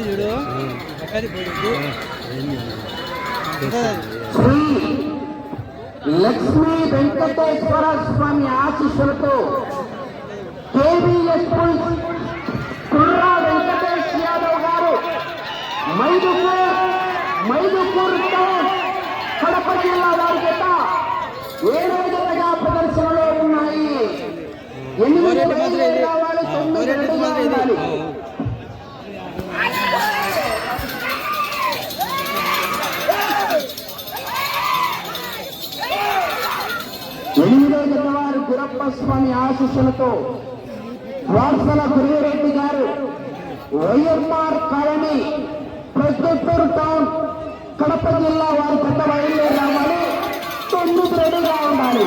చూడు శ్రీ లక్ష్మీ వెంకటేశ్వర స్వామి ఆశీస్సులతో కేవీఎస్ కుర్రా వెంకటేష్ యాదవ్ గారు మైదుకూర్ మైదుకూర్ కడప జిల్లా వారి చేత ఏడో జతగా ప్రదర్శనలో ఉన్నాయి ఎనిమిది కోరేటి మాత్రం వేలు ఇది. కావాలి ఆ, తొమ్మిది కోరేటి రెడీగా మాత్రం ఇది. ఉండాలి ఎనిమిదో జత వారు గురప్ప స్వామి ఆశీస్సులతో వాత్సల గురిరెడ్డి గారు వైఎస్ఆర్ కాలనీ ప్రొద్దుటూరు టౌన్ కడప జిల్లా వారి పెద్ద బయలుదేరి రావాలి తొమ్మిది రెడీగా ఉండాలి.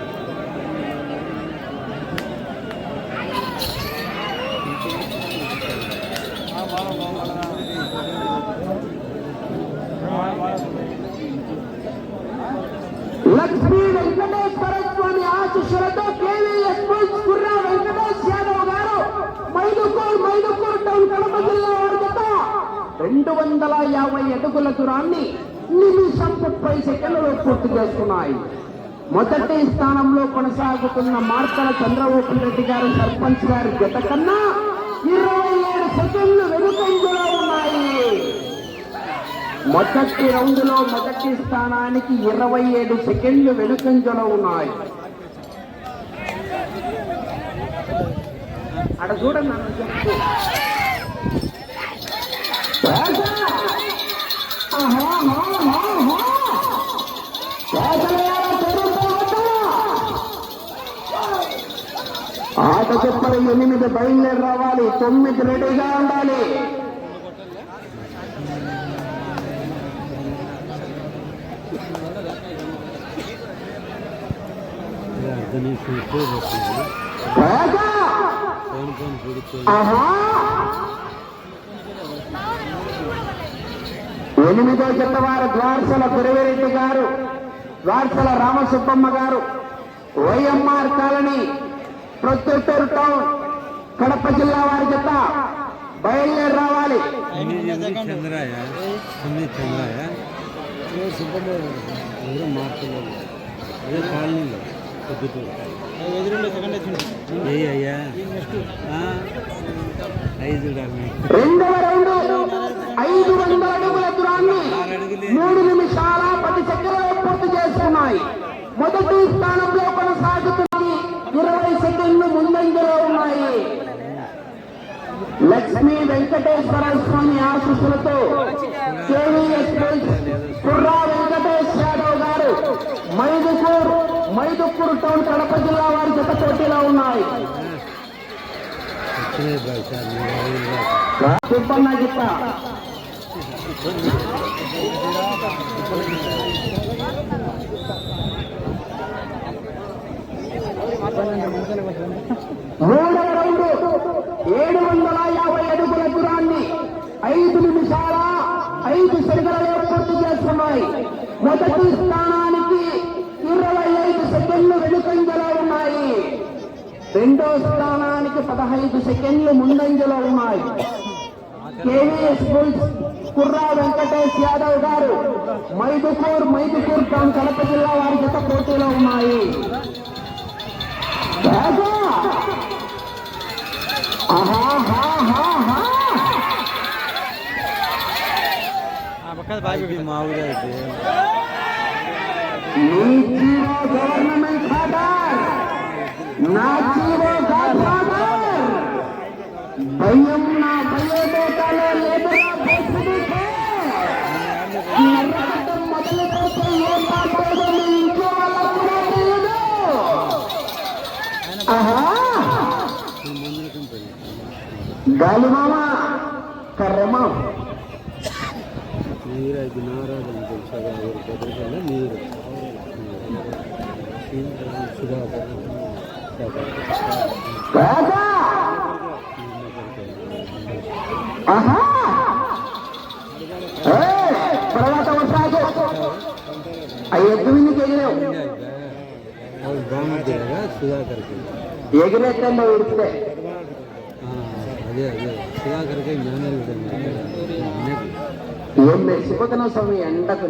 లక్ష్మీ వెంకటేశ్వర స్వామి ఆశీస్సులతో KVS schools Kurra Venkatesh Yadav garu Mydukur Mydukur town Kadapa జిల్లా వారి జత రెండు వందల యాభై అడుగుల దూరాన్ని నిమిషం ముప్పై సెకండ్లలో పూర్తి చేసుకున్నాయి. మొదటి స్థానంలో కొనసాగుతున్న మార్కల చంద్రబాబు రెడ్డి గారు సర్పంచ్ గారి జత కన్నా ఇరవై ఏడు సెకండ్లు వెనుకంజలో ఉన్నాయి. మొదటి రౌండ్లో మొదటి స్థానానికి ఇరవై ఏడు సెకండ్లు వెనుకంజలో ఉన్నాయి. అక్కడ చూడండి అన్న చెప్పు రాజా! ఆహా, ఆహా, ఆహా! రాజలయాల చెరువు వద్ద! ఆట చెప్పలు ఎనిమిది బయలుదేరి రావాలి తొమ్మిది రెడీగా ఉండాలి! ఆహా! ఎనిమిదో జత వారు ద్వారసల గురవిరెడ్డి garu Dwarasala Ramasubbamma garu YMR Colony Proddatur town Kadapa జిల్లా వారి జత బయలుదేరి రావాలి. రెండవ రౌండ్. ఐదు వందల అడుగుల దూరాన్ని మూడు నిమిషాల పది సెకండ్లలో పూర్తి చేసుకున్నాయి మొదటి స్థానంలో కొనసాగుతుంది ఇరవై సెకండ్లు ముందంజలో ఉన్నాయి. లక్ష్మీ వెంకటేశ్వర స్వామి ఆశీస్సులతో కేవీఎస్ కుర్రా వెంకటేష్ యాదవ్ గారు మైదుకూర్ మైదుకూరు టౌన్ కడప జిల్లా వారి జత పోటీలో ఉన్నాయి. సుబ్బన్న గిత్త. మూడవ రౌండ్ ఏడు వందల యాభై అడుగుల దూరాన్ని ఐదు నిమిషాల ఐదు సెకండ్లలో పూర్తి చేస్తున్నాయి మొదటి స్థానానికి ఇరవై ఐదు సెకండ్లు వెనుకంజలో ఉన్నాయి. రెండో స్థానానికి పదహైదు సెకండ్లు ముందంజలో ఉన్నాయి KVS Bulls Kurra Venkatesh Yadav garu Mydukur Mydukur town Kadapa జిల్లా వారి జత పోటీలో ఉన్నాయి రాజా! ఆహాహాహాహా! ఇది మా ఊరు అయితే నీ జీవో గవర్నమెంట్ ఫాదర్ నా జీవో గాడ్ ఫాదర్ భయం గాలిమామ కర్రమ ನೀರಾಗಿ ನಾರಾಯಣ ಅವರು ಬದಲಲ್ಲ ನೀರು తర్వాత వస్తాకు ఎద్దుని ఎగిరావు. ఎగిరేకండి ఉడితే మెరిసిపోతున్నావు స్వామి ఎండకు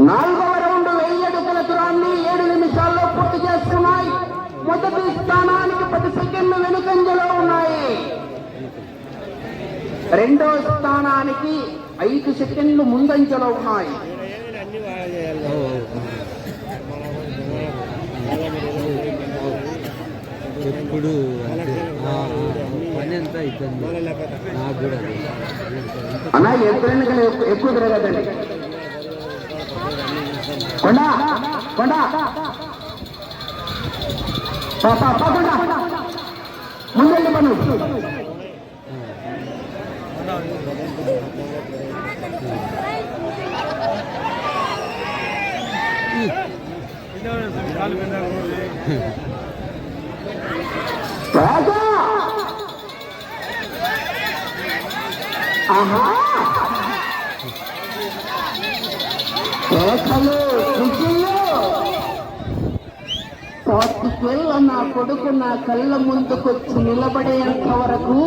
నాలుగవ రౌండ్ వెయ్యి అడుగుల దూరాన్ని ఏడు నిమిషాల్లో పూర్తి చేస్తున్నాయి మొదటి స్థానానికి పది సెకండ్లు వెనుకంజలో ఉన్నాయి. రెండో స్థానానికి ఐదు సెకండ్లు ముందంజలో ఉన్నాయి. ఎప్పుడు పని అంతా ఇబ్బంది నాకు కూడా అదే. అన్నా ఎప్పుడైనా కానీ ఎక్కువ తిరగదండి. కొండ కొండ. పాప కొండ ముందండి పను రాజా ఆహా కేకలు విజయలు పాతికేళ్ళ నా కొడుకు నా కళ్ళ ముందుకొచ్చి నిలబడేంత వరకు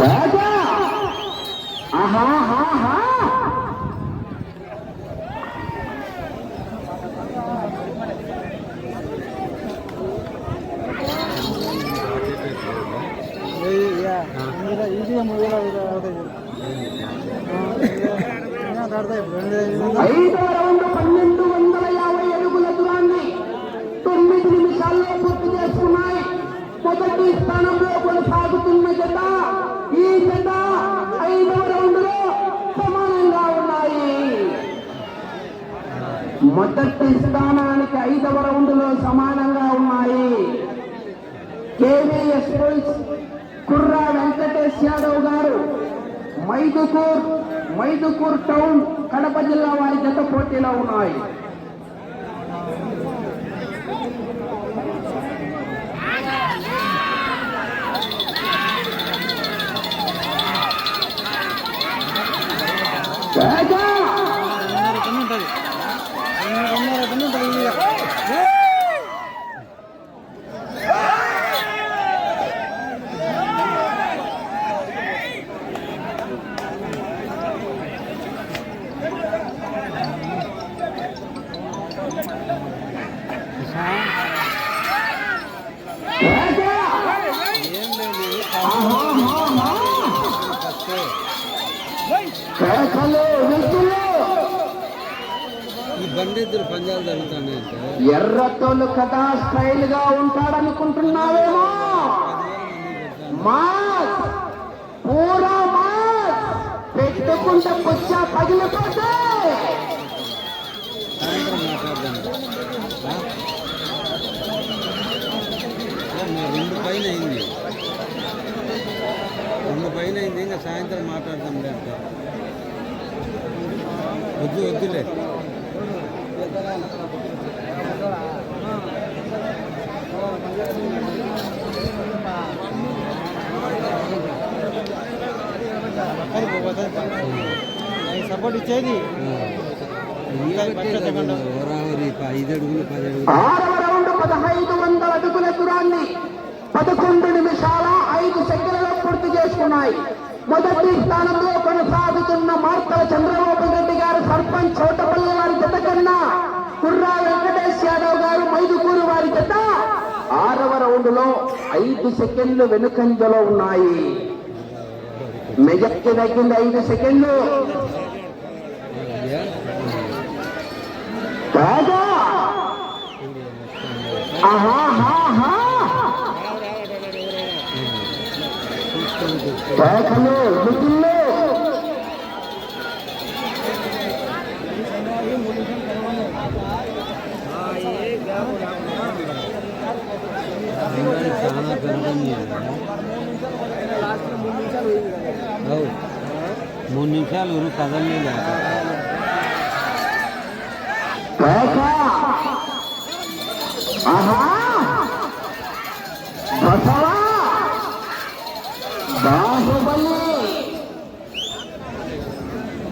రాజా! రౌండ్ పన్నెండు వందల యాభై అడుగుల దూరాన్ని తొమ్మిది నిమిషాల్లో పూర్తి చేసుకున్నాయి. మొదటి స్థానంలో కొనసాగుతున్న జత ఐదవ రౌండ్లో సమానంగా ఉన్నాయి మొదటి స్థానానికి ఐదవ రౌండ్లో సమానంగా ఉన్నాయి. KVS Bulls Kurra Venkatesh Yadav garu Mydukur Mydukur town Kadapa జిల్లా వారి జత పోటీలో ఉన్నాయి రాజా! రాజా! ఏం లేదు ఆహాహాహా! ఫస్ట్ కేకలు విసులు ఇద్దరు పంజాలు జరుగుతున్నాయంటే ఎర్రతోలు కదా స్టైల్గా ఉంటాడనుకుంటున్నావేమో? పూరా మాస్! పెట్టుకుంటే పుచ్చ పగిలిపోతే! సాయంత్రం మాట్లాడదాం మా రెండు పైన అయింది రెండు పైన అయింది ఇంకా సాయంత్రం మాట్లాడదాం అంటే వద్దు వద్దులే. సపోర్ట్ ఇచ్చేది ఐదు పదహైదు వందల అడుగుల దూరాన్ని పదకొండు నిమిషాల ఐదు సెకండ్లలో పూర్తి చేసుకున్నాయి మొదటి స్థానంలో కొనసాగుతున్న మార్తల చంద్రబాబు రెడ్డి గారు సర్పంచ్ చోటపల్లి రౌండ్లో ఐదు సెకండ్లు వెనుకంజలో ఉన్నాయి. మెజక్కి తగ్గింది ఐదు సెకండ్లు. కాగా ఊరు కదలలేదు బాహుబలి!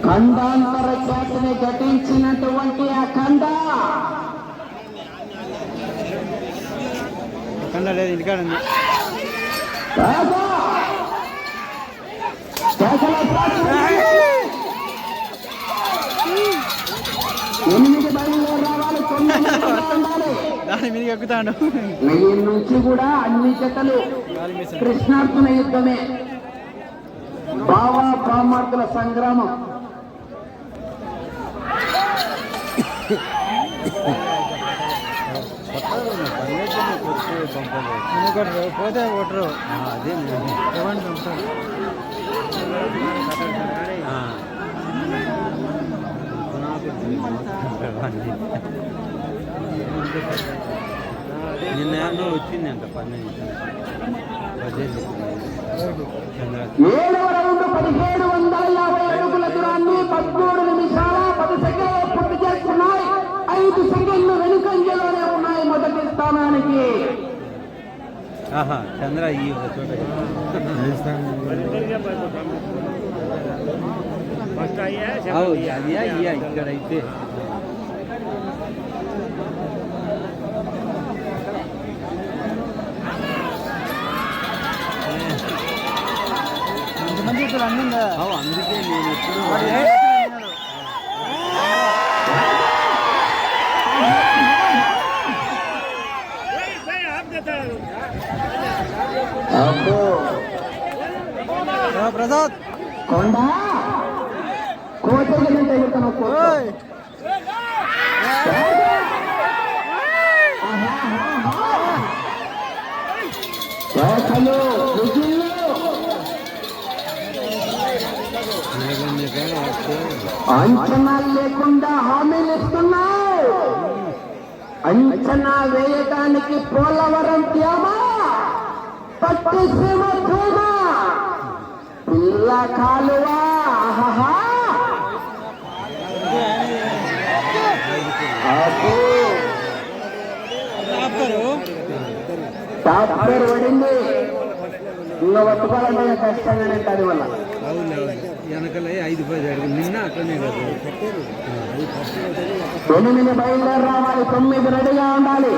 ఖండాంతర ఖ్యాతిని ఘటించినటువంటి ఆ ఖండ! కండ లేదు ఇంటికాడ ఉంది. కేక కేకల సాక్షి. ఎనిమిది బయలుదేరి రావాలి తొమ్మిది ఉండాలి దాని మీద ఎక్కుతాడు. వెయ్యి నుంచి కూడా అన్ని జతలు కృష్ణార్జున యుద్ధమే. బావా బామార్తుల సంగ్రామం. పోతే కొట్టరు అదే ఇవ్వండి నిన్న ఏదో వచ్చింది అంట పన్నెండు పదిహేను చంద్ర పదిహేడు వందల యాభై అడుగుల దూరాన్ని పదమూడు నిమిషాల పది సెకండ్లు పూర్తి చేస్తున్నాయి ఐదు సెకండ్లు వెనుకంజలోనే ఉన్నాయి మొదటి స్థానానికి ఆహా చంద్ర ఈ ఒక చోట అవు అదియా ఇయ్యా ఇక్కడైతే ఎంతమంది ఇక్కడ అన్ని ఉందా అవు అందుకే నేను ఎప్పుడు వాడు ఏ విన్నాడు? అబ్బో ఓ ప్రసాద్ కొండ కోటగిరి తగ్గుతాను ఓయ్ కోటలు అంచనాలు లేకుండా హామీలు ఇస్తున్నావు. అంచనా వేయటానికి పోలవరం త్యామా పట్టిసీమ పిల్ల కాలువా? ఆహా పేరు పడింది. ఇంకా పట్టుకోవాలంటే కష్టంగానే ఉంటుంది వల్ల వెనకలే ఐదు పది నిన్న అట్లనే కదా. ఎనిమిది బయలుదేరి రావాలి. తొమ్మిది రెడీగా ఉండాలి.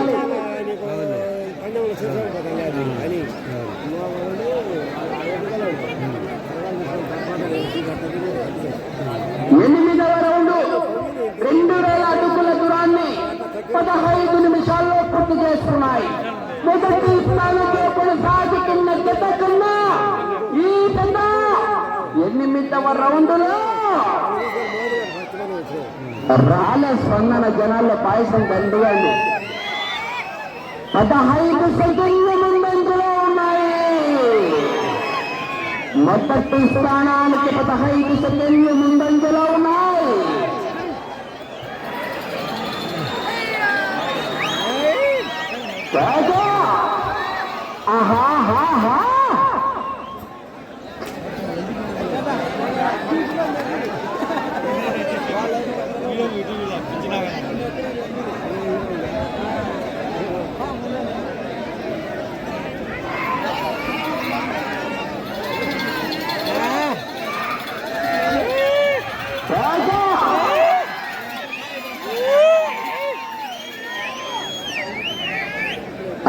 ఎనిమిదవ రౌండ్ రెండు వేల అడుగుల దూరాన్ని పదహైదు నిమిషాల్లో పూర్తి చేస్తున్నాయి. మొదటి స్థానంలో కొనసాగుతున్న జత కన్నా ఈ జత ఎనిమిదవ రౌండ్లో రాల స్పందన జనాల్లో పాయసం దండిగా పదహైదు సెకండ్ల ముందంజలో ఉన్నాయి. మొదటి స్థానానికి పదహైదు సెకండ్లు ముందంజలో ఉన్నాయి. 哥哥，啊哈。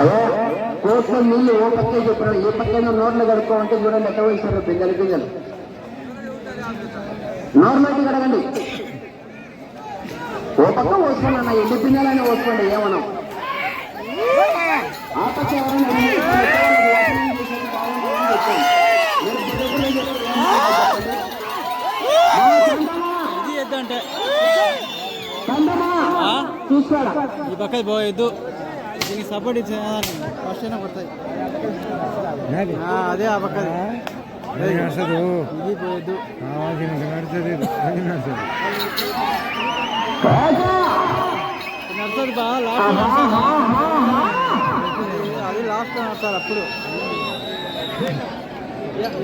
అయ్యా కోట్ల నీళ్ళు ఓ పక్కే చెప్పినాడు. ఏ పక్కన నోట్లు కడుక్కోమంటే చూడండి ఎట్ట వేసారు బిందెలు బిందెలు నార్మల్గా అడగండి ఓ పక్క పోసుకోండి అన్న ఎన్ని పిండాలని పోసుకోండి ఏమనం ఆ? పక్క చూసుకోరా ఈ పక్క పోయొద్దు. దీనికి సపోర్ట్ ఇచ్చే ఫస్ట్ అయినా పడతాయి అదే ఆ పక్క ఇది పోయొద్దు బా లాస్ట్ అది లాస్ట్ నడుస్తారు అప్పుడు.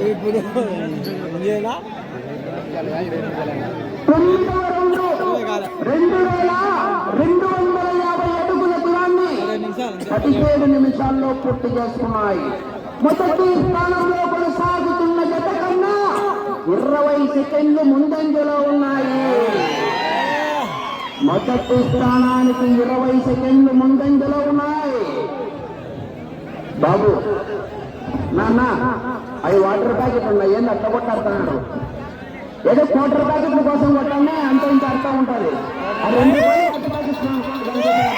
ఇప్పుడు రౌండ్. రెండు వందల యాభై అడుగుల దూరాన్ని ఇరవై నిమిషాలు అంతే పదిహేడు నిమిషాల్లో పూర్తి చేసుకున్నాయి మొదటి స్థానంలో కొనసాగుతున్న జత కన్నా ఇరవై సెకండ్లు ముందంజలో ఉన్నాయి. మొదటి స్థానానికి ఇరవై సెకండ్లు ముందంజలో ఉన్నాయి. బాబు నాన్న అవి వాటర్ ప్యాకెట్ ఉన్నాయి. ఏంది అట్ట కొట్టాడుతున్నాడు ఏదో వాటర్ ప్యాకెట్ల కోసం కొట్టండి అంత ఇంత అర్థం ఉంటుంది. అది రెండు రూపాయలు వాటర్ ప్యాకెట్స్ దానికోసం కొడతారు.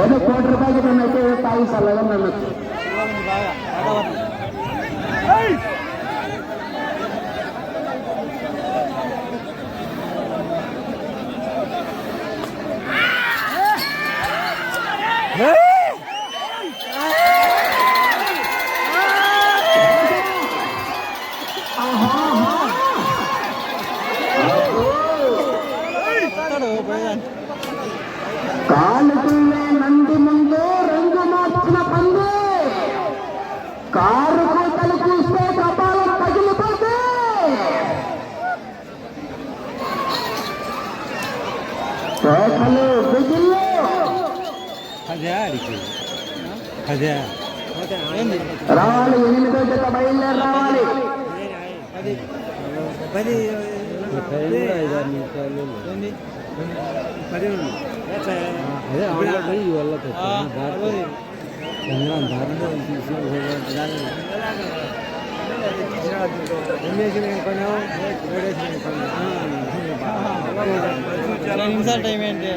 ఏదో కోటి రూపాయలకి నన్ను అయితే తాగి చల్లగా నన్ను రావాలి ఎనిమిదో జత బయలుదేరి రావాలి. పది. నిమిషాలు టైం ఏంటి?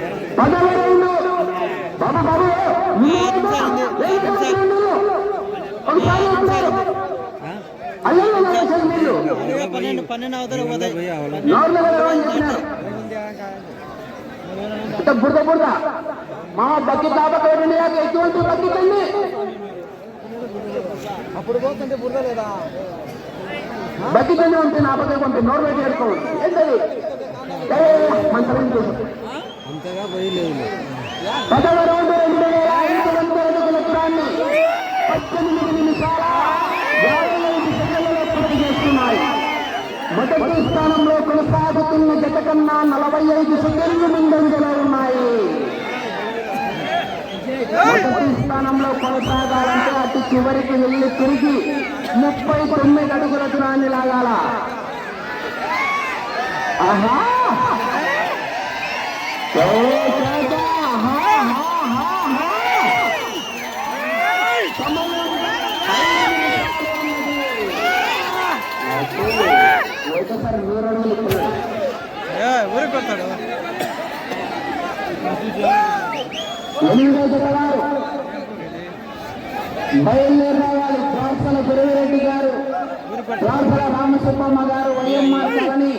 ఆ? పదవ పన్నెండు పన్నెండు అవతల పోతాయి మా బకెట్ ఆ ఎటువంటి బకెట్ అప్పుడు పోతుంటే బుర్ర లేదా బకెట్ ఉంటే నా బకెట్ కొంటే నోరు పెట్టి పెట్టుకోండి ఏంటది మంచి అంతగా పోయి లేదు పదవ రౌండ్ రెండు వేల ఐదు వందల అడుగుల దూరాన్ని పద్దెనిమిది నిమిషాల యాభై ఐదు సెకండ్లలో పూర్తి చేస్తున్నాయి మొదటి స్థానంలో కొనసాగుతున్న జత కన్నా నలభై ఐదు సెకండ్లు ముందంజలో ఉన్నాయి. మొదటి స్థానంలో కొనసాగాలంటే అటు చివరికి వెళ్ళి తిరిగి ముప్పై తొమ్మిది అడుగుల దూరాన్ని లాగాల. ఆహా! జతవారు బయలుదేరి రావాలి. ప్రాసల గురువిరెడ్డి గారు. ప్రాసల రామసుబ్బమ్మ గారు వైఎంఆర్ కాలనీ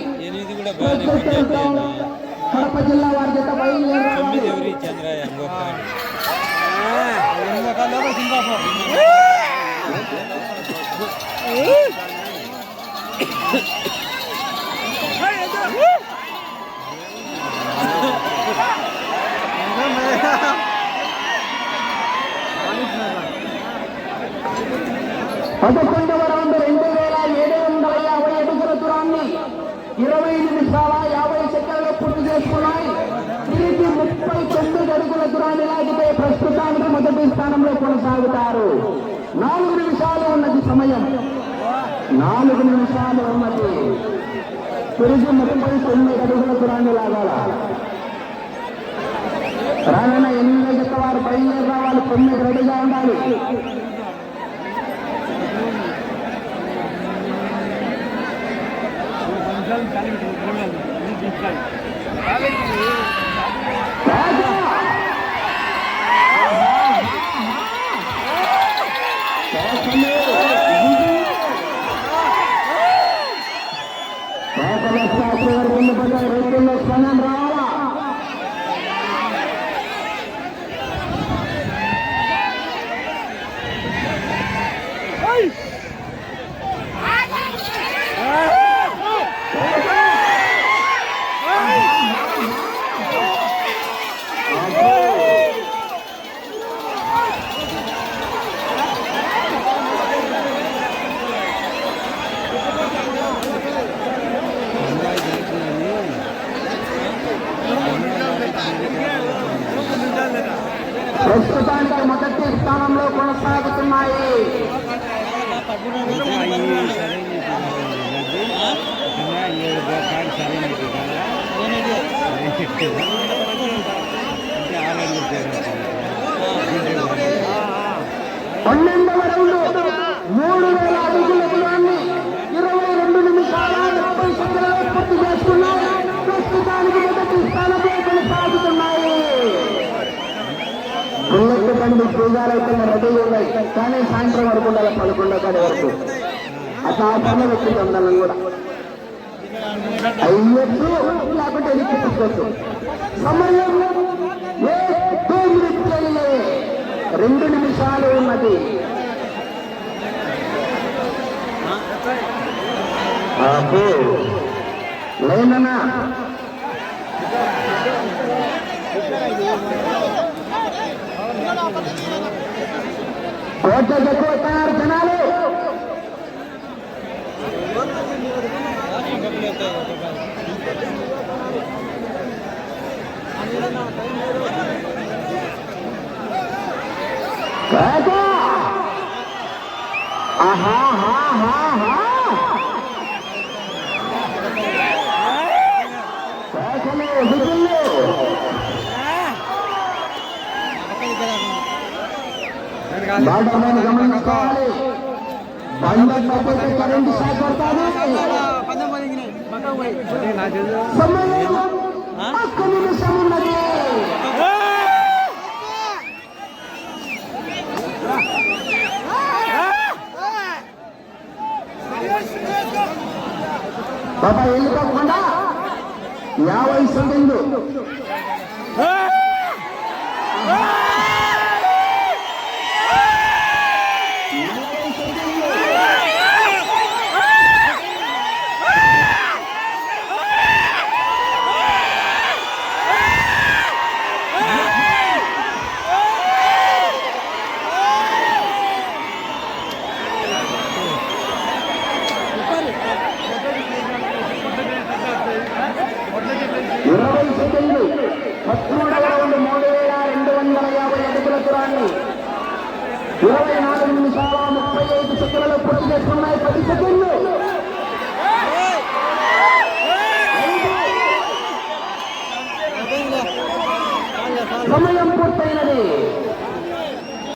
కడప జిల్లా వారి జత బయలుదేరి రావాలి ఎవరి చంద్రయ్య ఎనిమిది రకాల సింగాపూర్ పదకొండవ రౌండ్ రెండు వేల ఏడు వందల యాభై అడుగుల దూరాన్ని ఇరవై నిమిషాల యాభై సెకండ్లు పూర్తి చేసుకున్నాయి తిరిగి ముప్పై తొమ్మిది అడుగుల దూరాన్ని లాగితే ప్రస్తుతానికి మొదటి స్థానంలో కొనసాగుతారు నాలుగు నిమిషాలు ఉన్నది సమయం నాలుగు నిమిషాలు ఉన్నది తిరిగి ముప్పై తొమ్మిది అడుగుల దూరాన్ని లాగాల రానన్న ఎనిమిది వేదిక వారు బయలుదేరి రావాలి తొమ్మిది రెడీగా ఉండాలి రాజా! శాసనమే శాసన శాస్త్రి గారు ముందు పడ్డారు రైతుల్లో స్పందన రావాలా ప్రస్తుతానికి మొదటి స్థానంలో కొనసాగుతున్నాయి పన్నెండవ రౌండ్ మూడు వేల అడుగుల దూరాన్ని ఇరవై రెండు నిమిషాల ముప్పై సెకండ్లలో పూర్తి చేసుకున్నాయి ప్రస్తుతానికి మొదటి స్థానంలో కొనసాగుతున్నాయి. బుల్లెట్ బండి పూజాలైతే రెడీ ఉన్నాయి. కానీ సాయంత్రం వరకు ఉండాలి పదకొండో కాడి వరకు. అట్లా ఆ పనులు వచ్చి ఉండాలని కూడా. అయ్యొచ్చు లేకపోతే ఎనికి తీసుకోవచ్చు? సమయం రెండు నిమిషాలు ఉన్నది. లేనన్నా. కోట జనాలు. ఆహా, హా, హా, హా. గమనించుకోవాలి బండ తప్పితే కరెంటు షాక్ సమయం ఒక్క నిమిషం ఉన్నది బాబా వెళ్ళిపోకుండా యాభై సెకండ్లు.